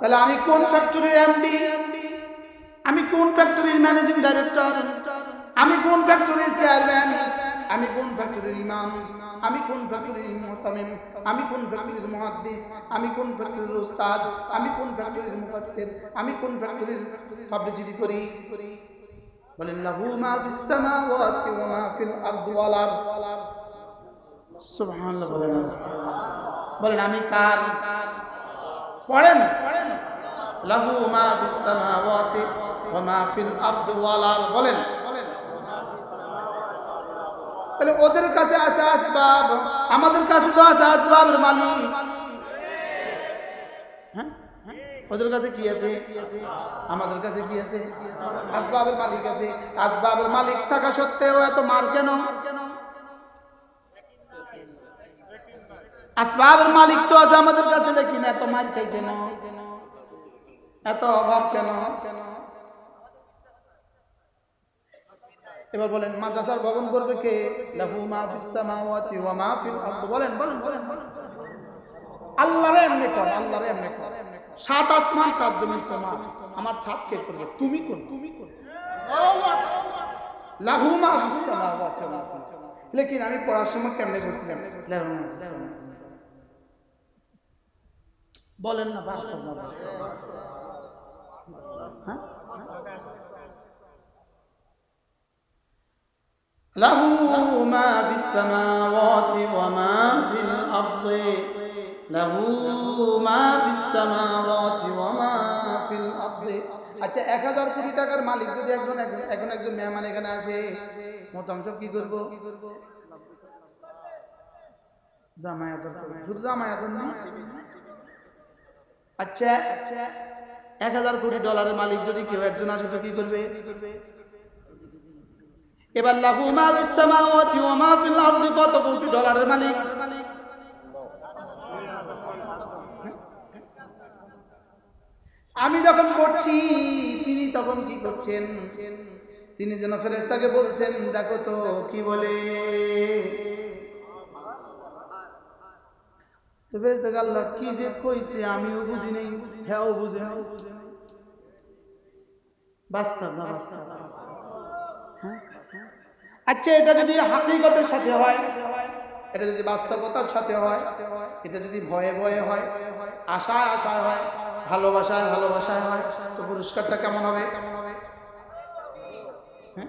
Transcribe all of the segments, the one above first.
তাহলে আমি কোন ফ্যাক্টরির এমডি আমি কোন ফ্যাক্টরির ম্যানেজিং ডাইরেক্টর আমি কোন ফ্যাক্টরির চেয়ারম্যান আমি কোন ফ্যাক্টরির ইমাম আমি কোন ফ্যাক্টরির মোহতামিম আমি কোন ফ্যাক্টরির মুহাদ্দিস? আমি কোন ফ্যাক্টরির উস্তাদ? আমি কোন ফ্যাক্টরির মুফাসসির? আমি কোন ফ্যাক্টরির পাবলিসিটি করি? বলেন, লাহু মা ফিস ওয়া মা ফিল আরদি ওয়াল আরদ। সুবহানাল্লাহ বলেন, আমি কার? পড়েন। লাহু মা ফিস সামাওয়াতি ওয়া মা ফিল আরদি ওয়াল আরদ বলেন। তাহলে ওদের কাছে আছে আসবাব আমাদের কাছে তো আছে আসবাবের মালিক। হ্যাঁ? ওদের কাছে কি আছে? আমাদের কাছে কি আছে? আসবাবের মালিক আছে। আসবাবের মালিক থাকা সত্ত্বেও এত মার কেন? আসবাবের মালিক তো আছে আমাদের কাছে, লেকিন এত মার খাই কেন? এত অভাব কেন? এবার বলেন, মাদ্রাসার ভবন করবে কে? লাহু মা ফিস সামাওয়াতি ওয়া মা ফিল আরদ। বলেন বলেন বলেন আল্লাহরে এমনি কর, আল্লাহর এমনি কর। সাত আসমান, সাত জমিন তোমার। আমার ছাদ কে করবে? তুমি কর তুমি কর লাহু মা ফিস সামাওয়াতি ওয়া মা ফিল আরদ। লেকিন আমি পড়ার সময় কেমনে বলছিলাম লাহু মা ফিস সামাওয়াতি। বলেন না বাস্তব না বাস্তব হ্যাঁ له ما في السماوات وما في الأرض له ما في السماوات وما في الأرض আচ্ছা এক হাজার কোটি টাকার মালিক যদি একজন একজন- এখন একজন মেহমান এখানে আসে মতাংশ কি করবো কি করবো জামায়াতের করবো। শুধু জামায়াতের না আচ্ছা আচ্ছা এক হাজার কোটি ডলারের মালিক যদি কেউ একজন আসে তো কি করবে? এবার লাহু মা ফিস সামাওয়াতি ওয়া কত কোটি ডলারের মালিক? আমি যখন করছি তিনি তখন কি করছেন? তিনি যেন ফেরেশতাকে বলছেন, দেখো তো, কি বলে? তো ফেরেশতাকে আল্লাহ কি যে কইছে আমিও বুঝি নেই হ্যাঁ বুঝে বুঝে বাস্তব না বাস্তব? হ্যাঁ? আচ্ছা এটা যদি হাকিকতের সাথে হয় এটা যদি বাস্তবতার সাথে হয় এটা যদি ভয়ে ভয়ে হয় আশায় আশায় হয় ভালোবাসায় ভালোবাসায় হয় তো পুরস্কারটা কেমন হবে? কেমন হবে হ্যাঁ?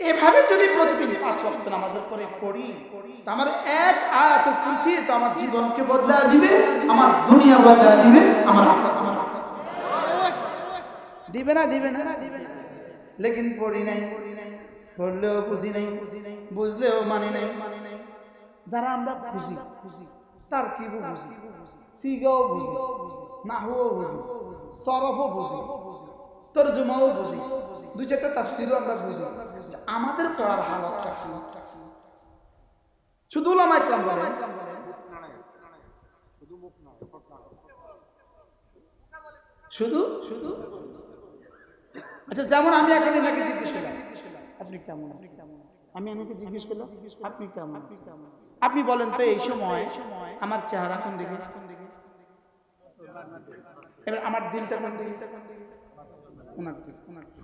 এভাবে যদি প্রতিদিন পাঁচ ওয়াক্ত নামাজের পরে পড়ি আমার এক আয়াত খুশি তো আমার জীবনকে বদলা দিবে, আমার দুনিয়া বদলা দিবে, আমার আমার দিবে না দিবে না দিবে না। লেকিন পড়ি নাই পড়ি নাই পড়লেও খুশি নাই খুশি নাই বুঝলেও মানে নাই। মানে নাই যারা আমরা খুশি খুশি তার কি বুঝি? সিগাও বুঝি, নাহুও বুঝি, সরফও বুঝি, তর্জমাও বুঝি। দুই চারটা তাফসিরও আমরা বুঝি। আমাদের পড়ার হালতটা কি? শুধু শুধু? শুধু? আচ্ছা যেমন আমি এখন এনাকে জিজ্ঞেস করলাম। আপনি কেমন আপনি কেমন আমি এনাকে জিজ্ঞেস করলাম, আপনি কেমন আপনি কেমন আপনি বলেন তো, এই সময় আমার চেহারা কোন দিকে? এবার আমার দিলটা কোন দিকে ওনার দিক? ওনার দিক।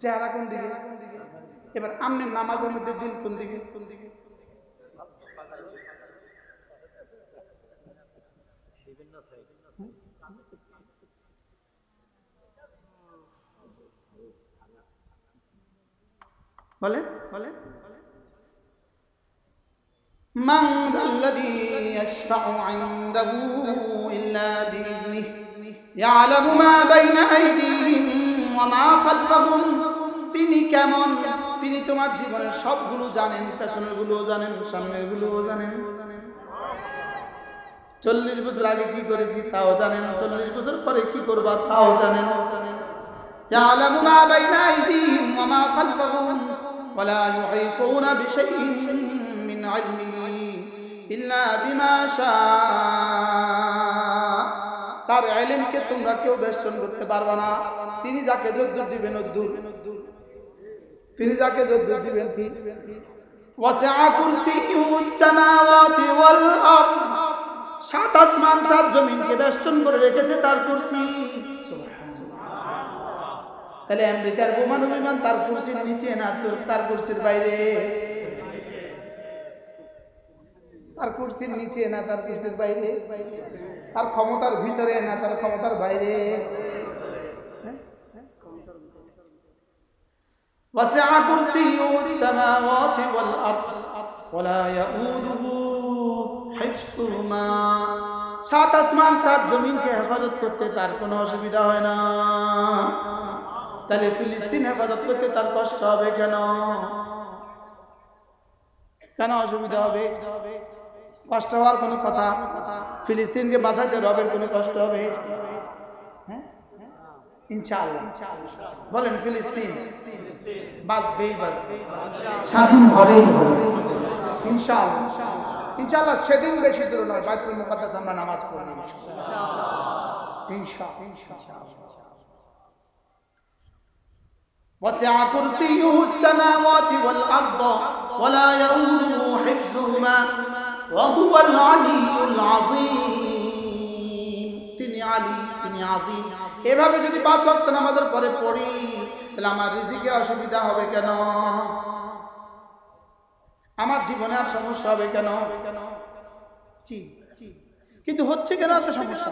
চেহারা কোন দিকে এবার আমনের নামাজের মধ্যে দিল কোন দিকে কোন দিকে বলে বলে من ذا الذي يشفع عنده إلا بإذنه يعلم ما بين أيديهم وما خلفهم তিনি কেমন? তিনি তোমার জীবনের সবগুলো জানেন পেছনেরগুলো জানেন সামনেরগুলো জানেন। চল্লিশ বছর আগে কি করেছি তাও জানেন, চল্লিশ বছর পরে কি করবা তাও জানেন। জানেন তার এলিমকে তোমরা কেউ বেষ্টন করতে পারবে না তিনি যাকে যদ্দুর দিবেন অদ্দুর তিনি যাকে যদ্দুর দিবেন কি وسع كرسيه السماوات والأرض সাত আসমান সাত জমিনকে বেষ্টন করে রেখেছে তার কুরসি তাহলে আমেরিকার বোমানু বিমান তার কুরসির নিচে না তোর- তার কুরসির বাইরে তার কুরসির নিচে না তার কুরসির বাইরে তার ক্ষমতার ভিতরে না তার ক্ষমতার বাইরে وسع كرسيه السماوات والأرض ولا يؤوده حفظهما সাত আসমান সাত জমিনকে হেফাজত করতে তার কোনো অসুবিধা হয় না তাহলে ফিলিস্তিন হেফাজত করতে তার কষ্ট হবে কেন কেন অসুবিধা হবে কষ্ট হওয়ার কোনো কথা ফিলিস্তিনকে বাঁচাতে রবের কোনো কষ্ট হবে হ্যাঁ ইনশাআল্লাহ বলেন ফিলিস্তিন বাঁচবেই বাঁচবে স্বাধীন হবেই হবে ইনশাআল্লাহ ইনশাআল্লাহ সেদিন বেশি দূর নয় বাইতুল মুকাদ্দাস আমরা নামাজ পড়ব ইনশাআল্লাহ وسع كرسيه السماوات والأرض ولا يؤوده حفظهما তিনি আলী, তিনি আযীম এভাবে যদি পাঁচ ওয়াক্ত নামাজের পরে পড়ি, তাহলে আমার রিজিকে অসুবিধা হবে কেন? আমার জীবনে আর সমস্যা হবে কেন? কেন কি? কিন্তু হচ্ছে কেন এত সমস্যা?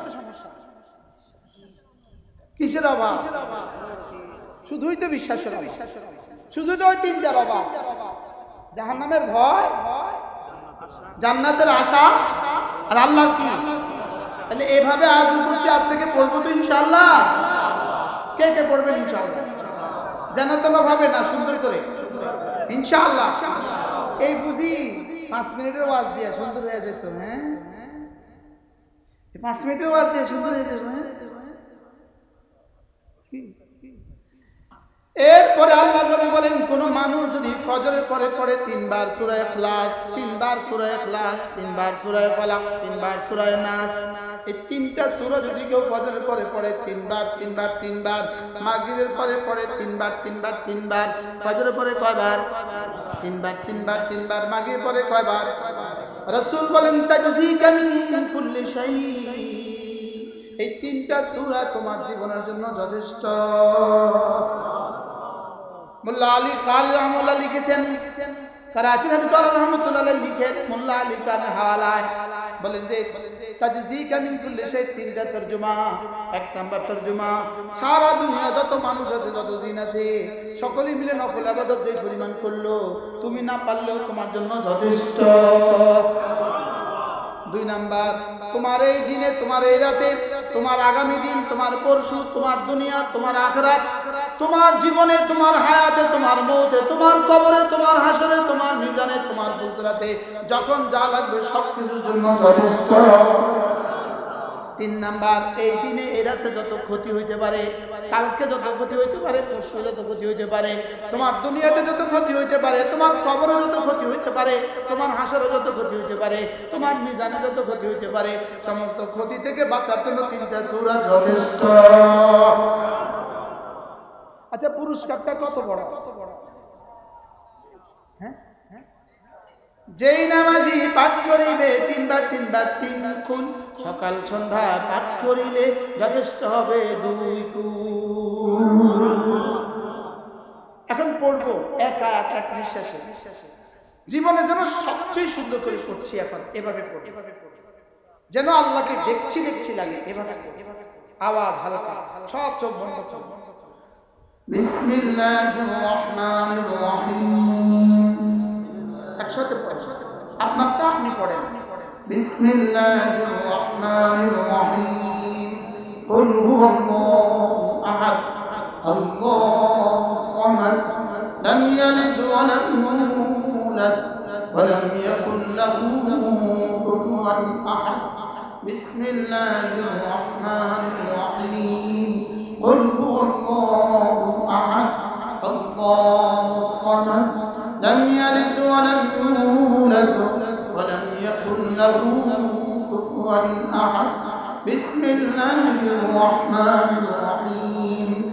কিসের অভাব? শুধুই তো বিশ্বাসের বিশ্বাসের শুধু তো ওই তিনটার অভাব। জাহান নামের ভয় ভয়? জান্নাতের আশা আর আল্লাহ কি? তাহলে এভাবে আজ উপস্থিত আজ থেকে পড়ব তো ইনশাল্লাহ কে কে পড়বেন ইনশাল্লাহ যেন তেন ভাবে না, সুন্দর করে। ইনশাআল্লাহ। এই বুঝি পাঁচ মিনিটের ওয়াজ দিয়ে সুন্দর হয়ে যেত হ্যাঁ? পাঁচ মিনিটের ওয়াজ দিয়ে সুন্দর হয়ে যেত হ্যাঁ? কি? এরপরে আল্লাহ নবী বলেন, কোন মানুষ যদি ফজরের পরে পড়ে তিনবার সূরা ইখলাস, তিনবার সূরা ইখলাস, তিনবার সূরা ফালাক, তিনবার সূরা নাস, এই তিনটা সূরা যদি কেউ ফজরের পরে পড়ে তিনবার তিনবার তিনবার, মাগরিবের পরে পড়ে তিনবার তিনবার তিনবার, ফজরের পরে কয়বার? তিনবার তিনবার তিনবার, মাগরিবের পরে কয়বার? রাসূল বলেন তাজজিকা মিন কুল্লি শাই এই তিনটা সূরা তোমার জীবনের জন্য যথেষ্ট। মোল্লা আলী কাল রহমুল্লাহ লিখেছেন? তরজমা সারা দুনিয়া যত মানুষ আছে, যত আছে মিলে নফল আবাদত যে পরিমাণ করল, তুমি না পারলেও তোমার জন্য যথেষ্ট। দুই নাম্বার, তোমার এই দিনে, তোমার এই রাতে তোমার আগামী দিন, তোমার পরশু, তোমার দুনিয়া, তোমার আখরাত, তোমার জীবনে, তোমার হায়াতে, তোমার মৌতে, তোমার কবরে, তোমার হাসরে, তোমার মিজানে, তোমার ফুলতরাতে যখন যা লাগবে সব কিছুর জন্য যথেষ্ট। তিন নাম্বার, এই দিনে, এই রাতে যত ক্ষতি হইতে পারে, কালকে যত ক্ষতি হইতে পারে, পরশু যত ক্ষতি হইতে পারে, তোমার দুনিয়াতে যত ক্ষতি হইতে পারে, তোমার কবরে যত ক্ষতি হইতে পারে, তোমার হাসরে যত ক্ষতি হইতে পারে, তোমার মিজানে যত ক্ষতি হইতে পারে, সমস্ত ক্ষতি থেকে বাঁচার জন্য তিনটা সূরা যথেষ্ট। আচ্ছা পুরস্কারটা কত বড় কত বড়? হ্যাঁ? যেই নামাজি পাঠ করিবে তিনবার তিনবার তিন খুন সকাল সন্ধ্যা পাঠ করিলে যথেষ্ট হবে দুই কুল এখন পড়বো একা একা এক নিঃশ্বাসে জীবনে যেন সবচেয়ে সুন্দর করে পড়ছি এখন এভাবে পড়ি এভাবে পড়ি যেন আল্লাহকে দেখছি দেখছি লাগে এভাবে পড়ি, এভাবে পড়ি। আওয়াজ হালকা সব চোখ বন্ধ চোখ বন্ধ বিসমিল্লাহির রহমানির রহিম بسم الله الرحمن الرحيم قل هو الله أحد الله الصمد لم يلد ولم يولد ولم يكن له كفوا أحد بسم الله الرحمن الرحيم قل هو الله أحد الله الصمد لم يلد له كفوا أحد بسم الله الرحمن الرحيم